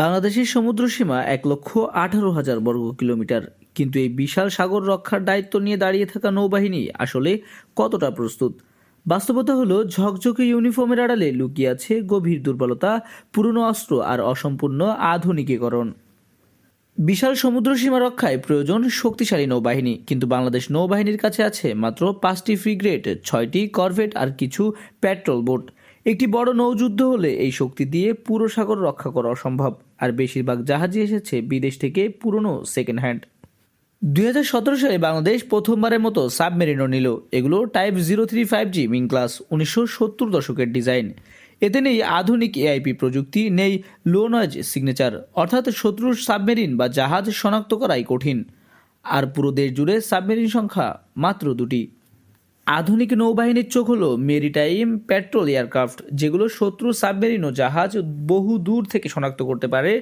বাংলাদেশের সমুদ্র সীমা এক লক্ষ আঠারো হাজার বর্গ কিলোমিটার। কিন্তু এই বিশাল সাগর রক্ষার দায়িত্ব নিয়ে দাঁড়িয়ে থাকা নৌবাহিনী আসলে কতটা প্রস্তুত? বাস্তবতা হলো, ঝকঝকে ইউনিফর্মের আড়ালে লুকিয়ে আছে গভীর দুর্বলতা, পুরনো অস্ত্র আর অসম্পূর্ণ আধুনিকীকরণ। বিশাল সমুদ্র সীমা রক্ষায় প্রয়োজন শক্তিশালী নৌবাহিনী, কিন্তু বাংলাদেশ নৌবাহিনীর কাছে আছে মাত্র পাঁচটি ফ্রিগ্রেট ছয়টি করভেট আর কিছু পেট্রোল বোট। একটি বড় নৌযুদ্ধ হলে এই শক্তি দিয়ে পুরো সাগর রক্ষা করা অসম্ভব, আর বেশিরভাগ জাহাজই এসেছে বিদেশ থেকে পুরনো সেকেন্ড হ্যান্ড দুই হাজার সতেরো সালে বাংলাদেশ প্রথমবারের মতো সাবমেরিনও নিল। এগুলো type zero three five G Ming class উনিশশো সত্তর দশকের ডিজাইন। এতে নেই আধুনিক এআইপি প্রযুক্তি, নেই লো নয়েজ সিগনেচার অর্থাৎ শত্রুর সাবমেরিন বা জাহাজ শনাক্ত করাই কঠিন। আর পুরো দেশ জুড়ে সাবমেরিন সংখ্যা মাত্র দুটি। আধুনিক নৌবাহিনীর চোখ হলো মেরিটাইম পেট্রোল এয়ারক্রাফট, যেগুলো শত্রু সাবমেরিন ও জাহাজ বহু দূর থেকে শনাক্ত করতে পারে,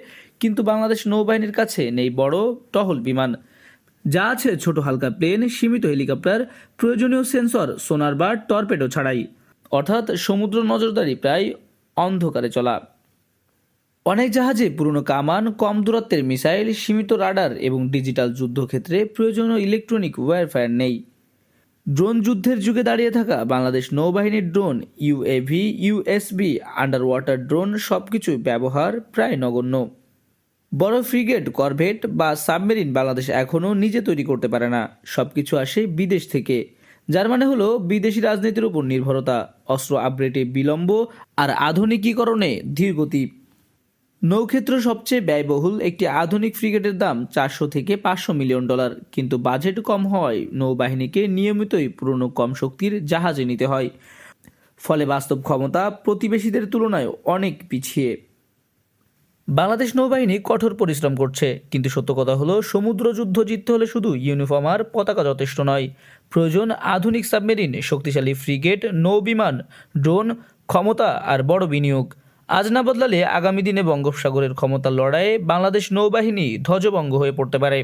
কিন্তু বাংলাদেশ নৌবাহিনীর কাছে নেই বড় টহল বিমান। যা আছে ছোট হালকা প্লেন, সীমিত হেলিকপ্টার, প্রয়োজনীয় সেন্সর, সোনার বা টর্পেডো ছাড়াই। অর্থাৎ সমুদ্র নজরদারি প্রায় অন্ধকারে চলা। অনেক জাহাজে পুরনো কামান, কম দূরত্বের মিসাইল, সীমিত রাডার এবং ডিজিটাল যুদ্ধক্ষেত্রে প্রয়োজনীয় ইলেকট্রনিক ওয়্যারফেয়ার নেই। ড্রোন যুদ্ধের যুগে দাঁড়িয়ে থাকা বাংলাদেশ নৌবাহিনীর drone UAV USB under water drone সবকিছু ব্যবহার প্রায় নগণ্য। বড় ফ্রিগেট, করভেট বা সাবমেরিন বাংলাদেশ এখনও নিজে তৈরি করতে পারে না। সব কিছু আসে বিদেশ থেকে। যার মানে হলো বিদেশি রাজনীতির উপর নির্ভরতা। অস্ত্র আপগ্রেডে বিলম্ব আর আধুনিকীকরণে ধীরগতি। নৌক্ষেত্র সবচেয়ে ব্যয়বহুল একটি আধুনিক ফ্রিগেটের দাম চারশো থেকে পাঁচশো মিলিয়ন ডলার। কিন্তু বাজেট কম হওয়ায় নৌবাহিনীকে নিয়মিতই পুরনো কম শক্তির জাহাজে নিতে হয়। ফলে বাস্তব ক্ষমতা প্রতিবেশীদের তুলনায় অনেক পিছিয়ে। বাংলাদেশ নৌবাহিনী কঠোর পরিশ্রম করছে, কিন্তু সত্য কথা হলো, সমুদ্র যুদ্ধ জিততে হলে শুধু ইউনিফর্ম আর পতাকা যথেষ্ট নয়। প্রয়োজন আধুনিক সাবমেরিন, শক্তিশালী ফ্রিগেট, নৌবিমান, ড্রোন, ক্ষমতা আর বড় বিনিয়োগ। আজ না বদলালে আগামী দিনে বঙ্গোপসাগরের ক্ষমতা লড়াইয়ে বাংলাদেশ নৌবাহিনী ধ্বজভঙ্গ হয়ে পড়তে পারে।